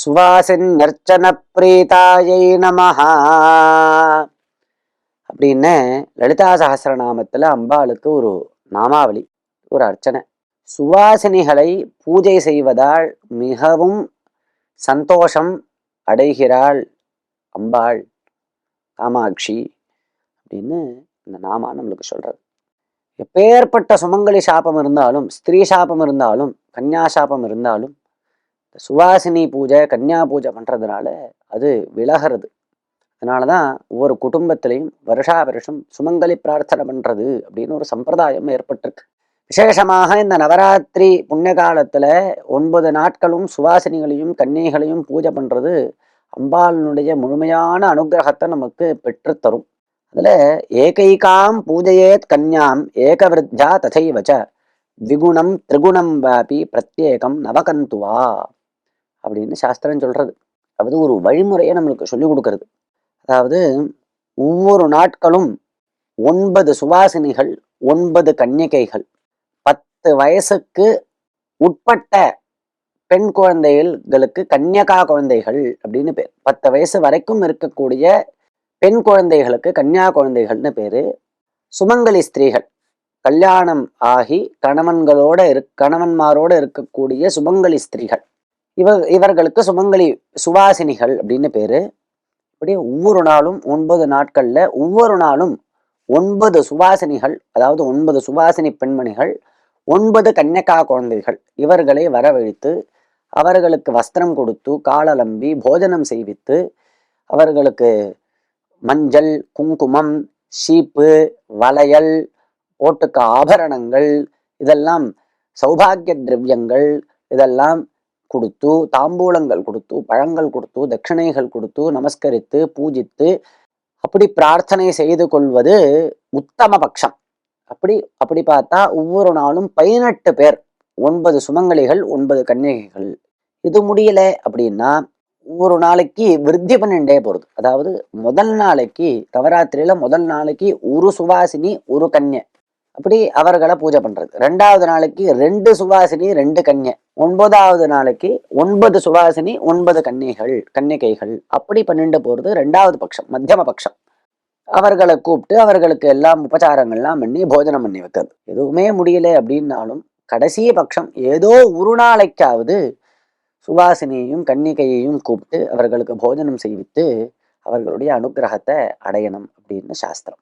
சுவாசின் நர்ச்சன பிரீதாயை நமஹா. அப்படின்னு லலிதா சகசிரநாமத்துல அம்பாளுக்கு ஒரு நாமாவளி ஒரு அர்ச்சனை. சுவாசினிகளை பூஜை செய்வதால் மிகவும் சந்தோஷம் அடைகிறாள் அம்பாள் காமாட்சி அப்படின்னு இந்த நாமா நம்மளுக்கு சொல்றது. எப்பேற்பட்ட சுமங்கலி சாபம் இருந்தாலும் ஸ்திரீ சாபம் இருந்தாலும் கன்யா சாபம் இருந்தாலும் இந்த சுவாசினி பூஜை கன்யா பூஜை பண்ணுறதுனால அது விலகிறது. அதனாலதான் ஒவ்வொரு குடும்பத்திலையும் வருஷா வருஷம் சுமங்கலி பிரார்த்தனை பண்ணுறது அப்படின்னு ஒரு சம்பிரதாயம் ஏற்பட்டிருக்கு. விசேஷமாக இந்த நவராத்திரி புண்ணிய காலத்தில் ஒன்பது நாட்களும் சுவாசினிகளையும் கன்னிகளையும் பூஜை பண்ணுறது அம்பாளினுடைய முழுமையான அனுகிரகத்தை நமக்கு பெற்றுத்தரும். அதில் ஏகைகாம் பூஜையேத் கன்யாம் ஏகவிருத்தா ததைவச்ச விகுணம் திரிகுணம் வாபி பிரத்யேகம் நவகந்துவா. அப்படின்னு சாஸ்திரம் சொல்றது. அதாவது ஒரு வழிமுறையை நம்மளுக்கு சொல்லிக் கொடுக்கறது. அதாவது ஒவ்வொரு நாட்களும் ஒன்பது சுவாசினிகள் ஒன்பது கன்னிகைகள். பத்து வயசுக்கு உட்பட்ட பெண் குழந்தைகளுக்கு கன்னியகா குழந்தைகள் அப்படின்னு பேர். பத்து வயசு வரைக்கும் இருக்கக்கூடிய பெண் குழந்தைகளுக்கு கன்னியா குழந்தைகள்னு பேரு. சுமங்கலி ஸ்திரீகள். கல்யாணம் ஆகி கணவன்களோட இரு கணவன்மாரோட இருக்கக்கூடிய சுமங்கலி ஸ்திரீகள். இவ இவர்களுக்கு சுமங்கலி சுவாசினிகள் அப்படின்னு பேரு. இப்படி ஒவ்வொரு நாளும் ஒன்பது நாட்கள்ல ஒவ்வொரு நாளும் ஒன்பது சுவாசினிகள் அதாவது ஒன்பது சுவாசினி பெண்மணிகள் ஒன்பது கன்னியக்கா குழந்தைகள் இவர்களை வரவழைத்து அவர்களுக்கு வஸ்திரம் கொடுத்து காலலம்பி போஜனம் செய்வித்து அவர்களுக்கு மஞ்சள் குங்குமம் சீப்பு வளையல் போட்டுக்க ஆபரணங்கள் இதெல்லாம் சௌபாகிய திரவியங்கள் இதெல்லாம் கொடுத்து தாம்பூலங்கள் கொடுத்து பழங்கள் கொடுத்து தட்சிணைகள் கொடுத்து நமஸ்கரித்து பூஜித்து அப்படி பிரார்த்தனை செய்து கொள்வது உத்தம பட்சம் அப்படி அப்படி பார்த்தா ஒவ்வொரு நாளும் பதினெட்டு பேர் ஒன்பது சுமங்கலிகள் ஒன்பது கன்னிகைகள். இது முடியல அப்படின்னா ஒவ்வொரு நாளைக்கு விருத்தி பண்ணிண்டே போகிறது அதாவது முதல் நாளைக்கு நவராத்திரியில முதல் நாளைக்கு ஒரு சுவாசினி ஒரு கன்னியை அப்படி அவர்களை பூஜை பண்றது. ரெண்டாவது நாளைக்கு ரெண்டு சுவாசினி ரெண்டு கன்யை. ஒன்பதாவது நாளைக்கு ஒன்பது சுவாசினி ஒன்பது கன்னிகள் கன்னிகைகள். அப்படி பண்ணிட்டு போறது ரெண்டாவது பட்சம் மத்தியம பட்சம் அவர்களை கூப்பிட்டு அவர்களுக்கு எல்லாம் உபச்சாரங்கள்லாம் பண்ணி போஜனம் பண்ணி வைக்கிறது. எதுவுமே முடியல அப்படின்னாலும் கடைசி பட்சம் ஏதோ ஒரு நாளைக்காவது சுவாசினியையும் கன்னிகையையும் கூப்பிட்டு அவர்களுக்கு போஜனம் செய்வித்து அவர்களுடைய அனுகிரகத்தை அடையணும் அப்படின்னு சாஸ்திரம்.